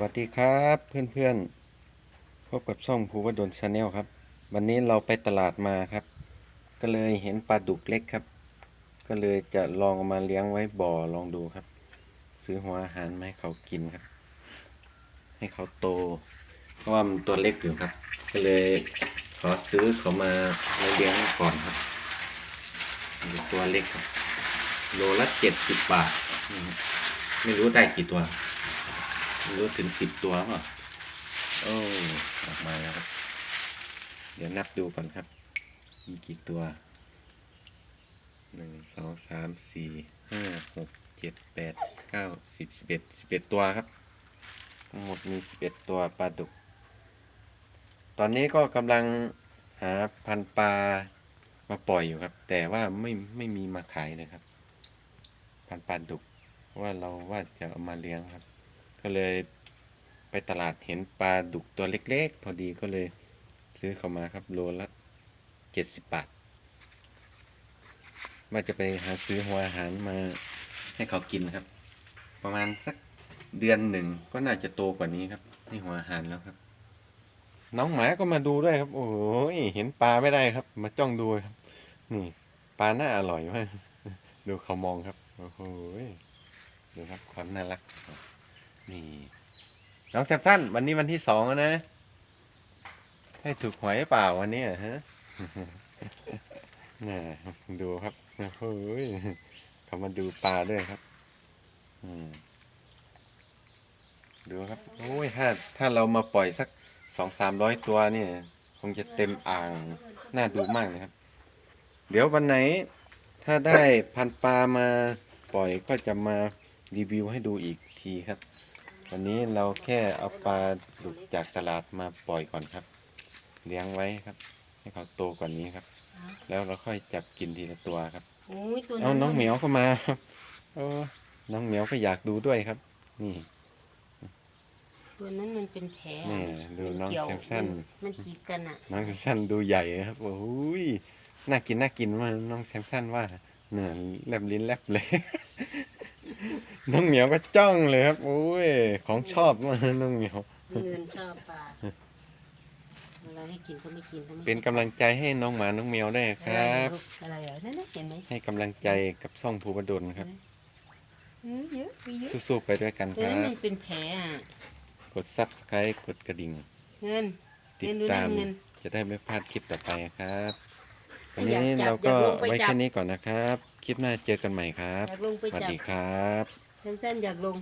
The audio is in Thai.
วัสดีครับเพื่อนๆ พบกับช่องภูวดลชาแนลครับ วันนี้เราไปตลาดมาครับ ก็เลยเห็นปลาดุกเล็กครับ ก็เลยจะลองมาเลี้ยงไว้บ่อลองดูครับ ซื้อหัวอาหารมาให้เขากินครับ ให้เขาโต เพราะว่ามันตัวเล็กอยู่ครับ ก็เลยขอซื้อเขามาเลี้ยงก่อนครับตัวเล็กครับ โลละเจ็ดสิบบาท ไม่รู้ได้กี่ตัว ม่รู้ถึงสิบตัวเปล่ะโอ้ออกมาแล้วครับ เดี๋ยวนับดูก่อนครับ มีกี่ตัวหนึ่งสองสามสี่ห้าหกเจ็ดแปดเก้าสิบสิบเอ็ดสิบเอ็ดตัวครับทั้งหมดมีสิบเอ็ดตัวปลาดุก ตอนนี้ก็กำลังหาพันปลามาปล่อยอยู่ครับ แต่ว่าไม่ไม่มีมาขายเลยครับ พันปลาดุกว่าเราว่าจะเอามาเลี้ยงครับ ก็เลยไปตลาดเห็นปลาดุกตัวเล็กๆ พอดีก็เลยซื้อเข้ามาครับโลละเจ็ดสิบบาทว่าจะไปหาซื้อหัวอาหารมาให้เขากินครับ ประมาณสักเดือนหนึ่งก็น่าจะโตกว่านี้ครับให้หัวอาหารแล้วครับ น้องหมาก็มาดูด้วยครับ โอ้ยเห็นปลาไม่ได้ครับ มาจ้องดูครับนี่ปลาน่าอร่อยมากดูเขามองครับโอ้โหดูครับความน่ารัก นี่ น้องแซมสันวันนี้วันที่สองแล้วนะ ให้ถูกหวยเปล่าวันนี้ฮะน่ะดูครับโอ้โหเขามาดูปลาด้วยครับ อืมดูครับ โอ้ยถ้าถ้าเรามาปล่อยสักสองสามร้อยตัวเนี่ย คงจะเต็มอ่างน่าดูมากเลยครับ เดี๋ยววันไหน ถ้าได้พันปลามาปล่อยก็จะมารีวิวให้ดูอีกทีครับ วันนี้เราแค่เอาปลาดุกจากตลาดมาปล่อยก่อนครับ เลี้ยงไว้ครับ ให้เขาโตกว่านี้ครับ แล้วเราค่อยจับกินทีละตัวครับโอ้ยตัวเอานั้นน้องเหมียวเข้ามาครับโอ้น้องเหมียวก็อยากดูด้วยครับ นี่ ตัวนั้นมันเป็นแผลนี่มัดูน้องเกี่ยวแซมสันมันมันจีบกันอะ น้องแซมสันดูใหญ่นะครับโอ้โหยน่ากินน่ากินมากน้องแซมสันว่าเนื้อแลบลิ้นแลบเลย น้องเหมียวก็จ้องเลยครับโอ้ยของชอบมากน้องเหมียวเงินชอบปลาเวลาให้กินก็ไม่กินก็ไม่เป็นกำลังใจให้น้องหมาน้องแมวด้วยคอะไรรับลูกอะไรเหรอนั่นน่ะเห็นไหมให้กำลังใจกับช่องภูบดลครับ เออเยอะมีเยอะสู้ๆไปด้วยกันตัวคนั้นรัมับนเป็นแผลอะ กด subscribe กดกระดิ่ง เงิน ติดเงินดูตาม เงิน จะได้ไม่พลาดคลิปต่อไปครับ วันอยากนี้จับเราก็อยากลงไปไว้จับแค่นี้ก่อนนะครับ คลิปหน้าเจอกันใหม่ครับ อยากลงไปสวัสจับดีครับ สั้นๆอยากลง